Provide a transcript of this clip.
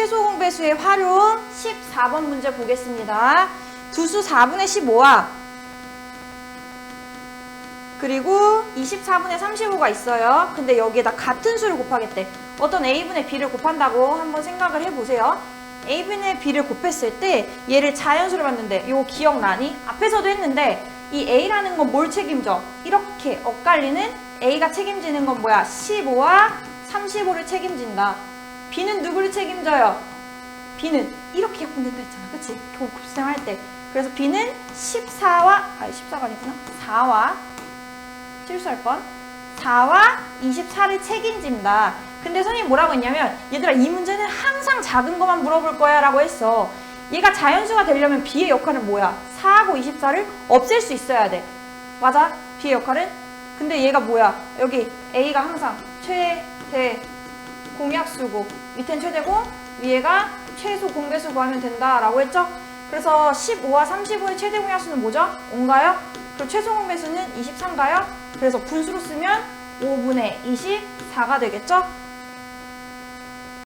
최소 공배수의 활용 14번 문제 보겠습니다. 두수 4분의 15와 그리고 24분의 35가 있어요. 근데 여기에다 같은 수를 곱하겠대. 어떤 a분의 b를 곱한다고 한번 생각을 해보세요. a분의 b를 곱했을 때 얘를 자연수로 봤는데 이거 기억나니? 앞에서도 했는데 이 a라는 건 뭘 책임져? 이렇게 엇갈리는 a가 책임지는 건 뭐야? 15와 35를 책임진다. B는 누구를 책임져요? b는 이렇게 된다 했잖아. 그치? 곱셈할 때. 그래서 b는 14와, 아니 14가 아니구나. 4와, 실수할 뻔. 4와 24를 책임진다. 근데 선생님 뭐라고 했냐면, 얘들아, 이 문제는 항상 작은 것만 물어볼 거야 라고 했어. 얘가 자연수가 되려면 b의 역할은 뭐야? 4하고 24를 없앨 수 있어야 돼. 맞아? b의 역할은? 근데 얘가 뭐야? 여기 a가 항상 최대 공약수고 밑엔 최대고 위에가 최소 공배수 구하면 된다라고 했죠? 그래서 15와 35의 최대 공약수는 뭐죠? 5인가요? 그리고 최소 공배수는 23가요? 그래서 분수로 쓰면 5분의 24가 되겠죠?